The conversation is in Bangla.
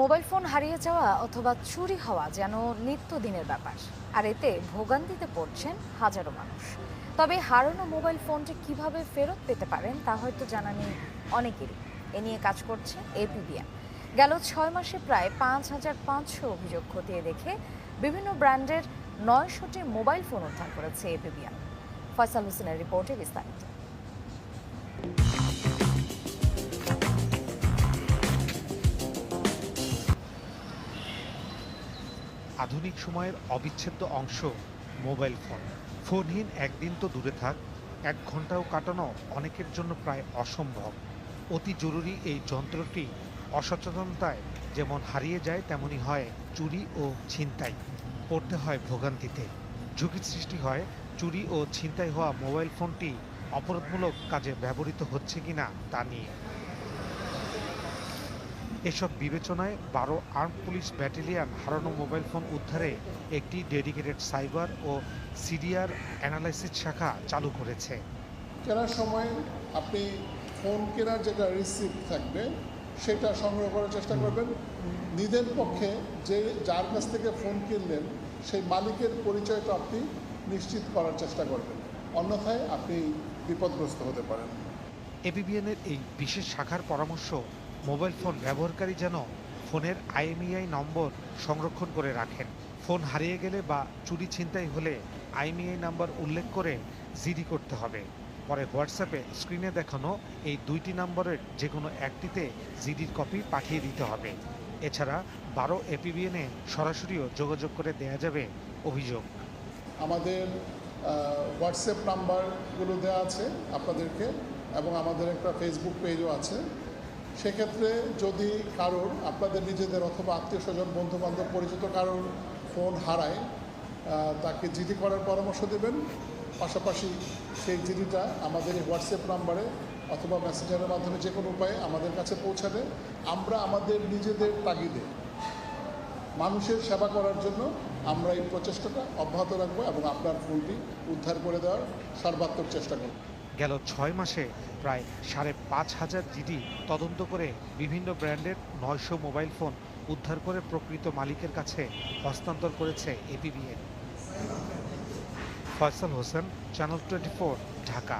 মোবাইল ফোন হারিয়ে যাওয়া অথবা চুরি হওয়া যেন নিত্যদিনের ব্যাপার। আর এতে ভোগান্তিতে পড়ছেন হাজারো মানুষ। তবে হারানো মোবাইল ফোনটি কীভাবে ফেরত পেতে পারেন তা হয়তো জানা নেই অনেকেরই। এ নিয়ে কাজ করছে এপিবিএন। গেল ছয় মাসে প্রায় পাঁচ হাজার পাঁচশো অভিযোগ খতিয়ে দেখে বিভিন্ন ব্র্যান্ডের নয়শোটি মোবাইল ফোন উদ্ধার করেছে এপিবিএন। ফয়সাল হোসেনের রিপোর্টে বিস্তারিত। আধুনিক সময়ের অবিচ্ছেদ্য অংশ মোবাইল ফোন। ফোনহীন একদিন তো দূরে থাক, এক ঘন্টাও কাটানো অনেকের জন্য প্রায় অসম্ভব। অতি জরুরি এই যন্ত্রটি অসচেতনতায় যেমন হারিয়ে যায়, তেমনি হয় চুরি ও ছিনতাই। পড়তে হয় ভোগান্তিতে। ঝুঁকির সৃষ্টি হয় চুরি ও ছিনতাই হওয়া মোবাইল ফোনটি অপরাধমূলক কাজে ব্যবহৃত হচ্ছে কিনা তা নিয়ে। এসব বিবেচনায় বারো আর্ম পুলিশ ব্যাটালিয়ন হারানো মোবাইল ফোন উদ্ধারে একটি ডেডিকেটেড সাইবার ও সিডিআর অ্যানালাইসিস শাখা চালু করেছে। কেনার সময় আপনি ফোন কেনার যেটা রিসিপ্ট থাকবে সেটা সংগ্রহ করার চেষ্টা করবেন। নিজের পক্ষে যে যার কাছ থেকে ফোন কিনলেন সেই মালিকের পরিচয়টা আপনি নিশ্চিত করার চেষ্টা করবেন। অন্যথায় আপনি বিপদগ্রস্ত হতে পারেন। এবিবিএনের এই বিশেষ শাখার পরামর্শ মোবাইল ফোন ব্যবহারকারী যেন ফোনের আইএমইআই নম্বর সংরক্ষণ করে রাখেন। ফোন হারিয়ে গেলে বা চুরি ছিনতাই হলে আইএমইআই নাম্বার উল্লেখ করে জিডি করতে হবে। পরে হোয়াটসঅ্যাপে স্ক্রিনে দেখানো এই দুইটি নম্বরের যে কোনো একটিতে জিডির কপি পাঠিয়ে দিতে হবে। এছাড়া বারো এপিবিএনে সরাসরিও যোগাযোগ করে দেয়া যাবে অভিযোগ। আমাদের হোয়াটসঅ্যাপ নাম্বারগুলো দেওয়া আছে আপনাদেরকে এবং আমাদের একটা ফেসবুক পেজও আছে। সেক্ষেত্রে যদি কারোর, আপনাদের নিজেদের অথবা আত্মীয় স্বজন বন্ধু বান্ধব পরিচিত কারোর ফোন হারায় তাকে জিডি করার পরামর্শ দেবেন। পাশাপাশি সেই জিডিটা আমাদের এই হোয়াটসঅ্যাপ নাম্বারে অথবা মেসেঞ্জারের মাধ্যমে যে কোনো উপায়ে আমাদের কাছে পৌঁছালে আমরা আমাদের নিজেদের তাগিদে মানুষের সেবা করার জন্য আমরা এই প্রচেষ্টাটা অব্যাহত রাখব এবং আপনার ফোনটি উদ্ধার করে দেওয়ার সর্বাত্মক চেষ্টা করব। গেল ছয় মাসে প্রায় সাড়ে পাঁচ হাজার জিডি তদন্ত করে বিভিন্ন ব্র্যান্ডের নয়শো মোবাইল ফোন উদ্ধার করে প্রকৃত মালিকের কাছে হস্তান্তর করেছে APBN Faisal Hossain channel twenty Dhaka.